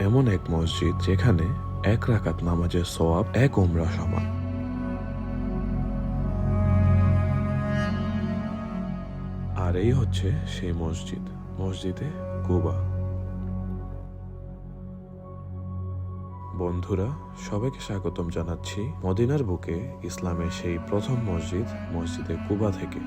এমন এক মসজিদ যেখানে এক রাকাত নামাজের সওয়াব, এক উমরা সমান। আর এই হচ্ছে সেই মসজিদ, মসজিদে কুবা বন্ধুরা, সবাইকে স্বাগতম জানাচ্ছি মদিনার বুকে ইসলামের সেই প্রথম মসজিদ, মসজিদে কুবা থেকে।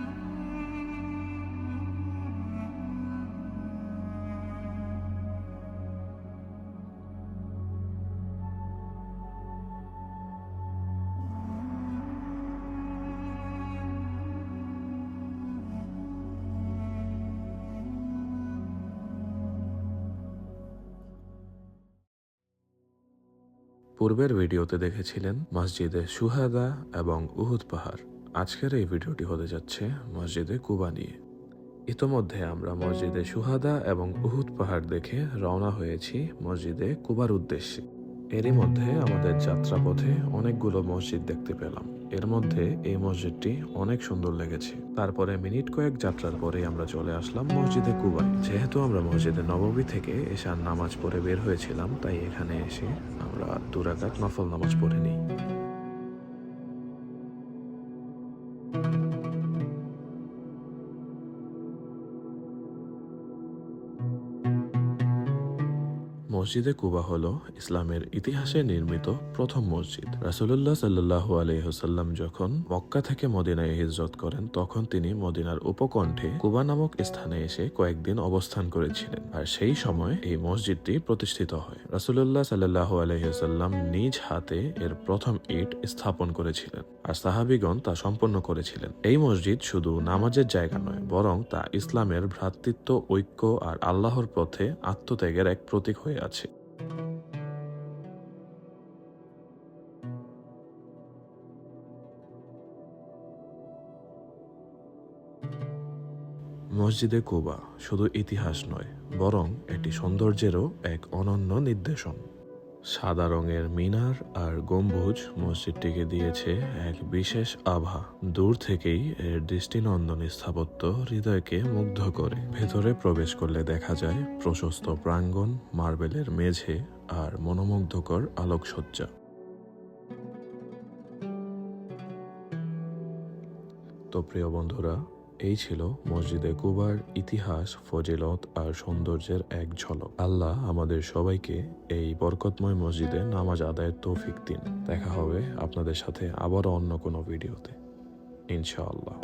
পূর্বের ভিডিওতে দেখেছিলেন মসজিদে সুহাদা এবং উহুদ পাহাড়। আজকের এই ভিডিওটি হতে যাচ্ছে মসজিদে কুবা নিয়ে। ইতোমধ্যে আমরা মসজিদে সুহাদা এবং উহুদ পাহাড় দেখে রওনা হয়েছি মসজিদে কুবার উদ্দেশ্যে। এরই মধ্যে আমাদের যাত্রাপথে অনেকগুলো মসজিদ দেখতে পেলাম। এর মধ্যে এই মসজিদটি অনেক সুন্দর লেগেছে। তারপরে মিনিট কয়েক যাত্রার পরে আমরা চলে আসলাম মসজিদে কুবাই যেহেতু আমরা মসজিদে নবমী থেকে এশার নামাজ পড়ে বের হয়েছিলাম, তাই এখানে এসে আমরা দুরাকাত নফল নামাজ পড়ে নিই। মসজিদে কুবা হল ইসলামের ইতিহাসে নির্মিত প্রথম মসজিদ। রাসুলুল্লাহ সাল্লু আলহ্লাম যখন মক্কা থেকে মদিনায় হিজরত করেন, তখন তিনি মদিনার উপকণ্ঠে কুবা নামক স্থানে এসে কয়েকদিন অবস্থান করেছিলেন। আর সেই সময় এই মসজিদটি প্রতিষ্ঠিত হয়। রাসুলুল্লাহ সাল্লাহ আলহ্লাম নিজ হাতে এর প্রথম ইট স্থাপন করেছিলেন আর সাহাবিগণ তা সম্পন্ন করেছিলেন। এই মসজিদ শুধু নামাজের জায়গা নয়, বরং তা ইসলামের ভ্রাতৃত্ব, ঐক্য আর আল্লাহর পথে আত্মত্যাগের এক প্রতীক হয়ে আছে। মসজিদে কোবা শুধু ইতিহাস নয় বরং এটি সৌন্দর্যেরও এক অনন্য নির্দেশন। সাদা রঙের মিনার আর গম্বুজ মসজিদটিকে দিয়েছে এক বিশেষ আভা। দূর থেকেই এর দৃষ্টিনন্দন স্থাপত্য হৃদয়কে মুগ্ধ করে। ভেতরে প্রবেশ করলে দেখা যায় প্রশস্ত প্রাঙ্গণ, মার্বেলের মেঝে আর মনোমুগ্ধকর আলোকসজ্জা। তো প্রিয় বন্ধুরা এই ছিল মসজিদে কুবার, ইতিহাস, ফজিলত আর সৌন্দর্যের এক ঝলক। আল্লাহ আমাদের সবাইকে এই বরকতময় মসজিদে নামাজ আদায়ের তৌফিক দিন। দেখা হবে আপনাদের সাথে আবারও অন্য কোনো ভিডিওতে। ইনশাআল্লাহ।